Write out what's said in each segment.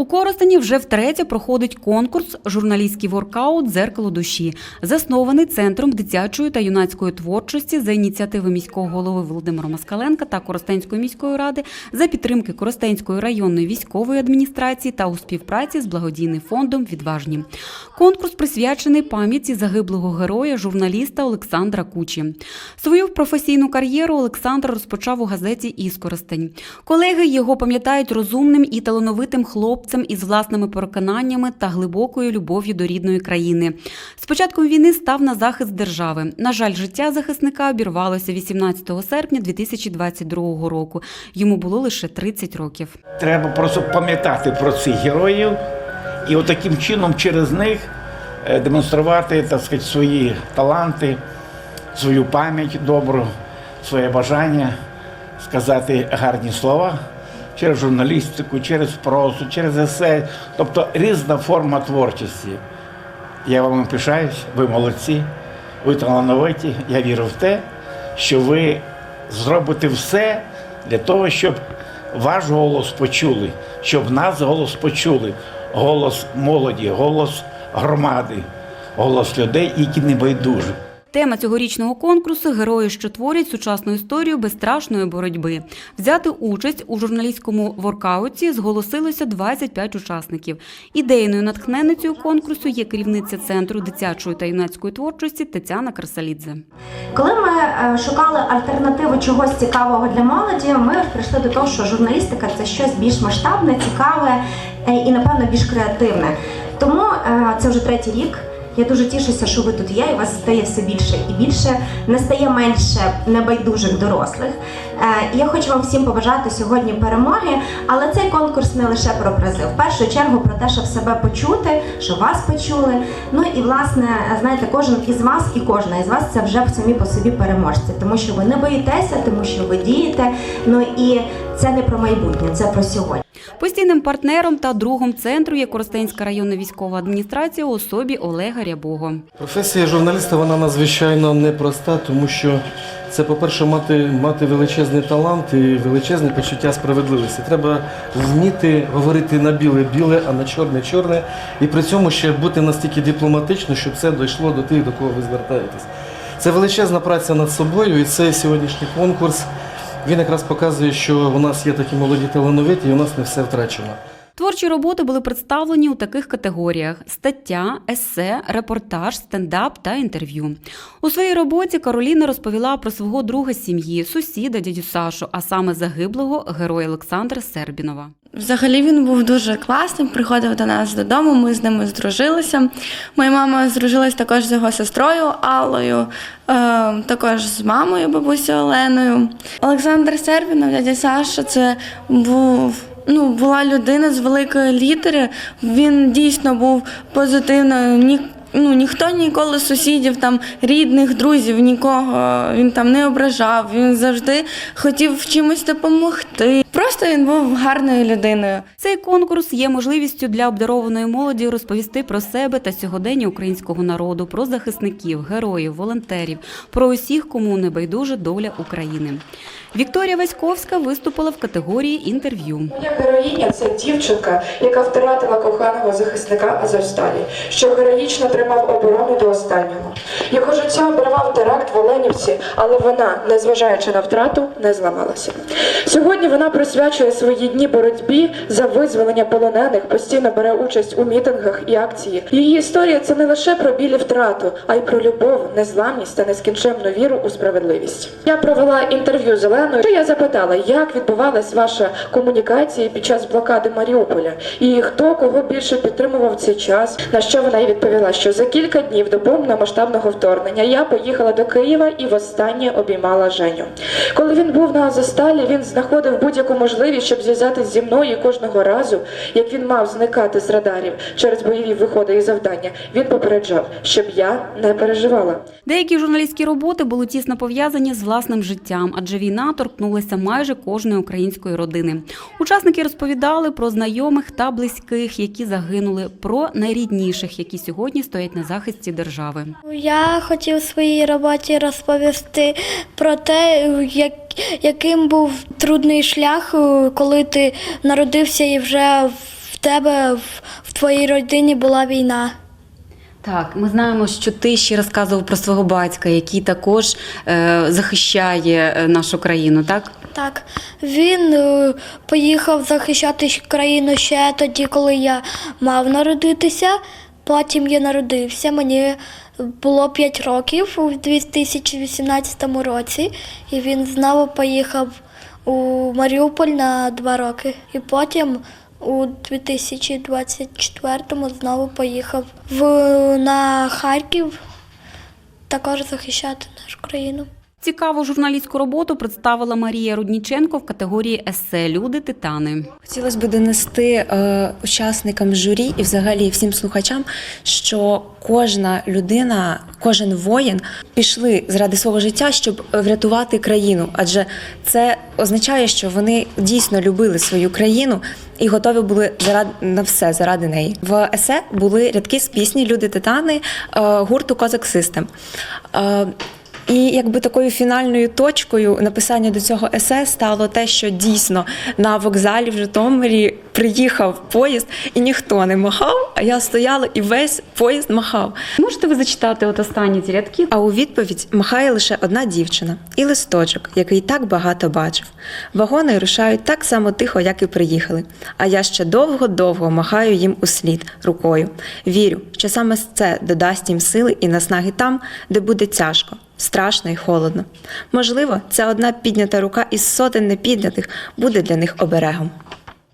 У Коростені вже втретє проходить конкурс Журналістський воркаут Дзеркало душі, заснований центром дитячої та юнацької творчості за ініціативи міського голови Володимира Москаленка та Коростенської міської ради за підтримки Коростенської районної військової адміністрації та у співпраці з благодійним фондом Відважні. Конкурс присвячений пам'яті загиблого героя, журналіста Олександра Кучі. Свою професійну кар'єру Олександр розпочав у газеті Іскоростень. Колеги його пам'ятають розумним і талановитим хлопцем із власними переконаннями та глибокою любов'ю до рідної країни. З початком війни став на захист держави. На жаль, життя захисника обірвалося 18 серпня 2022 року. Йому було лише 30 років. Треба просто пам'ятати про цих героїв і от чином через них е, демонструвати так сказати, свої таланти, свою пам'ять добру, своє бажання сказати гарні слова через журналістику, через прозу, через есе, тобто різна форма творчості. Я вам пишаюсь, ви молодці, ви талановиті. Я вірю в те, що ви зробите все для того, щоб ваш голос почули, щоб нас голос почули, голос молоді, голос громади, голос людей, які не байдужі. Тема цьогорічного конкурсу Герої, що творять сучасну історію безстрашної боротьби. Взяти участь у журналістському воркауті зголосилося 25 учасників. Ідейною натхненницею конкурсу є керівниця центру дитячої та юнацької творчості Тетяна Красалідзе. Коли ми е, шукали альтернативу чогось цікавого для молоді, ми прийшли до того, що журналістика це щось більш масштабне, цікаве е, і, напевно, більш креативне. Тому е, це вже третій рік. Я дуже тішуся, що ви тут є, і вас стає все більше і більше, не стає менше небайдужих дорослих. Е, Я хочу вам всім побажати сьогодні перемоги, але цей конкурс не лише про призи. В першу чергу про те, щоб себе почути, щоб вас почули. Ну і власне, знаєте, кожен із вас і кожна із вас це вже самі по собі переможці, тому що ви не боїтеся, тому що ви дієте. Ну і це не про майбутнє, це про сьогодні. Постійним партнером та другом центру є Коростенська районна військова адміністрація у особі Олега Рябого. Професія журналіста вона надзвичайно непроста, тому що це, по-перше, мати, мати величезний талант і величезне почуття справедливості. Треба вміти говорити на біле біле, а на чорне чорне, і при цьому ще бути настільки дипломатично, щоб це дійшло до тих, до кого ви звертаєтесь. Це величезна праця над собою, і цей сьогоднішній конкурс він якраз показує, що у нас є такі молоді талановиті, і у нас не все втрачено. Творчі роботи були представлені у таких категоріях: стаття, есе, репортаж, стендап та інтерв'ю. У своїй роботі Кароліна розповіла про свого друга сім'ї, сусіда дядю Сашу, а саме загиблого героя Олександра Сербінова. Взагалі він був дуже класним, приходив до нас додому, ми з ними здружилися. Моя мама здружилась також з його сестрою Аллою, е, також з мамою бабусею Оленою. Олександр Сербінов, дядя Саша, це був. Ну, була людина з великої літери. Він дійсно був позитивною. Ні, ну, ніхто ніколи сусідів, там, рідних, друзів, нікого він там не ображав. Він завжди хотів чимось допомогти. Просто він був гарною людиною. Цей конкурс є можливістю для обдарованої молоді розповісти про себе та сьогодення українського народу, про захисників, героїв, волонтерів, про усіх, кому не байдуже доля України. Вікторія Васьковська виступила в категорії інтерв'ю. Моя героїня це дівчинка, яка втратила коханого захисника Азовсталі, що героїчно тримав оборону до останнього. Його життя обривав теракт в Оленівці, але вона, незважаючи на втрату, не зламалася. Сьогодні вона присвячує свої дні боротьбі за визволення полонених, постійно бере участь у мітингах і акціях. Її історія це не лише про білі втрату, а й про любов, незламність та нескінченну віру у справедливість. Я провела інтерв'ю з Оленою. Я запитала, як відбувалась ваша комунікація під час блокади Маріуполя, і хто кого більше підтримував цей час. На що вона й відповіла, що за кілька днів до повномасштабного вторгнення я поїхала до Києва і востаннє обіймала Женю. Коли він був на Азосталі, він знаходив будь-яку можливість, щоб зв'язатись зі мною і кожного разу, як він мав зникати з радарів через бойові виходи і завдання. Він попереджав, щоб я не переживала. Деякі журналістські роботи були тісно пов'язані з власним життям, адже війна торкнулася майже кожної української родини. Учасники розповідали про знайомих та близьких, які загинули, про найрідніших, які сьогодні стоять на захисті держави. Я хотів у своїй роботі розповісти про те, як, яким був трудний шлях, коли ти народився і вже в тебе в, в твоїй родині була війна. Так, ми знаємо, що ти ще розказував про свого батька, який також е, захищає е, нашу країну, так? Так, він е, поїхав захищати країну ще тоді, коли я мав народитися. Потім я народився. Мені було 5 років у 2018 році, і він знову поїхав у Маріуполь на 2 роки. І потім у 2024 знову поїхав в, на Харків також захищати нашу країну. Цікаву журналістську роботу представила Марія Рудніченко в категорії есе Люди Титани. Хотілося б донести е, учасникам журі і взагалі всім слухачам, що кожна людина, кожен воїн пішли заради свого життя, щоб врятувати країну. Адже це означає, що вони дійсно любили свою країну і готові були заради на все заради неї. В есе були рядки з пісні Люди Титани е, гурту Козак Систем. І якби такою фінальною точкою написання до цього есе стало те, що дійсно на вокзалі в Житомирі приїхав поїзд, і ніхто не махав, а я стояла і весь поїзд махав. Можете ви зачитати от останні ці рядки? А у відповідь махає лише одна дівчина і листочок, який так багато бачив. Вагони рушають так само тихо, як і приїхали. А я ще довго-довго махаю їм услід рукою. Вірю, що саме це додасть їм сили і наснаги там, де буде тяжко. Страшно і холодно. Можливо, ця одна піднята рука із сотень непіднятих буде для них оберегом.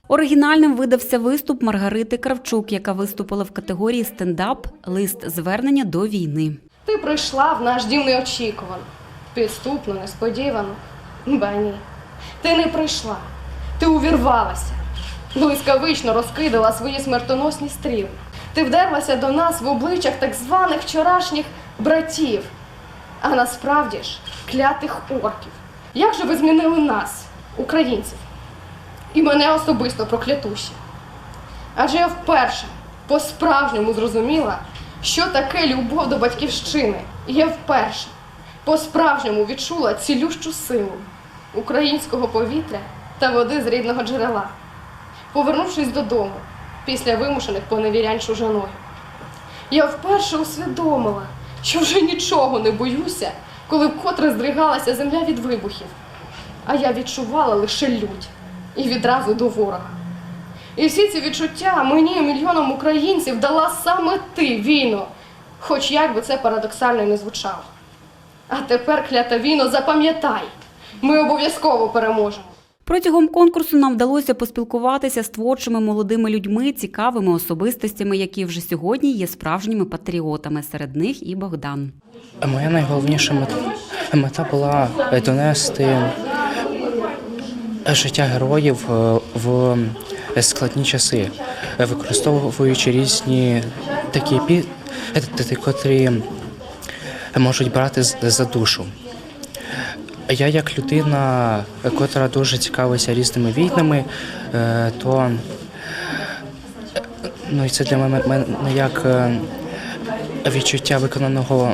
Оригінальним видався виступ Маргарити Кравчук, яка виступила в категорії стендап Лист звернення до війни. Ти прийшла в наш дім неочікувано, підступно, несподівано. Ба ні. Ти не прийшла, ти увірвалася, блискавично розкидала свої смертоносні стріли. Ти вдерлася до нас в обличчях так званих вчорашніх братів, а насправді ж клятих орків. Як же ви змінили нас, українців, і мене особисто проклятущі? Адже я вперше по-справжньому зрозуміла, що таке любов до батьківщини. І я вперше по-справжньому відчула цілющу силу українського повітря та води з рідного джерела, повернувшись додому після вимушених поневірянь чужиною. Я вперше усвідомила, що вже нічого не боюся, коли вкотре здригалася земля від вибухів. А я відчувала лише лють і відразу до ворога. І всі ці відчуття мені мільйонам українців дала саме ти, війно, хоч як би це парадоксально не звучало. А тепер, клята війно, запам'ятай, ми обов'язково переможемо. Протягом конкурсу нам вдалося поспілкуватися з творчими молодими людьми, цікавими особистостями, які вже сьогодні є справжніми патріотами. Серед них і Богдан. Моя найголовніша мета, мета була е, донести е, життя героїв е, в складні часи, використовуючи різні такі епітети, котрі можуть брати за душу. Я як людина, котра дуже цікавиться різними війнами, е, то е, ну, це для мене як е, відчуття виконаного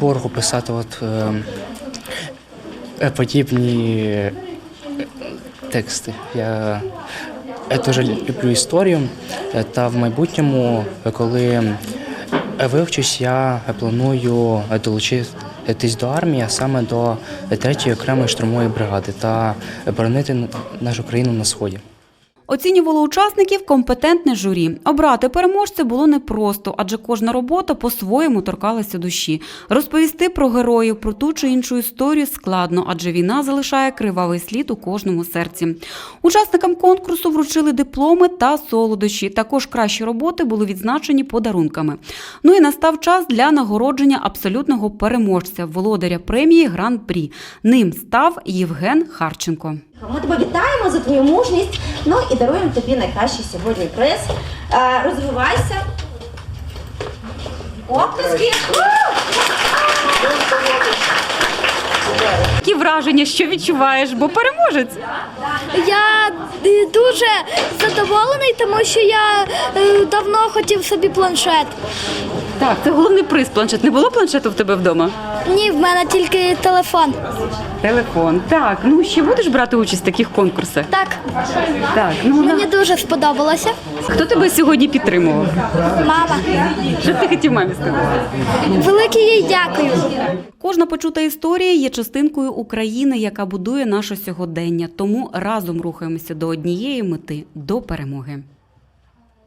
боргу писати от подібні тексти. Я дуже люблю історію, та в майбутньому, коли вивчусь, я планую долучитись до армії, а саме до 3-ї окремої штурмової бригади та боронити нашу країну на сході. Оцінювало учасників компетентне журі. Обрати переможця було непросто, адже кожна робота по-своєму торкалася душі. Розповісти про героїв, про ту чи іншу історію складно, адже війна залишає кривавий слід у кожному серці. Учасникам конкурсу вручили дипломи та солодощі. Також кращі роботи були відзначені подарунками. Ну і настав час для нагородження абсолютного переможця, володаря премії Гран-прі. Ним став Євген Харченко. Ми тебе вітаємо за твою мужність. Ну і даруємо тобі найкращий сьогодні приз. Е, розвивайся. Оплески. Які враження, що відчуваєш, бо переможець? Я е, дуже задоволений, тому що я е, давно хотів собі планшет. Так, це головний приз планшет. Не було планшету в тебе вдома? Ні, в мене тільки телефон. Телефон. Так, ну ще будеш брати участь в таких конкурсах? Так, Так, ну на- мені дуже сподобалося. хто тебе сьогодні підтримував? Мама, Що ти хотів мамі сказати? велике їй дякую. Кожна почута історія є частинкою України, яка будує наше сьогодення. Тому разом рухаємося до однієї мети до перемоги.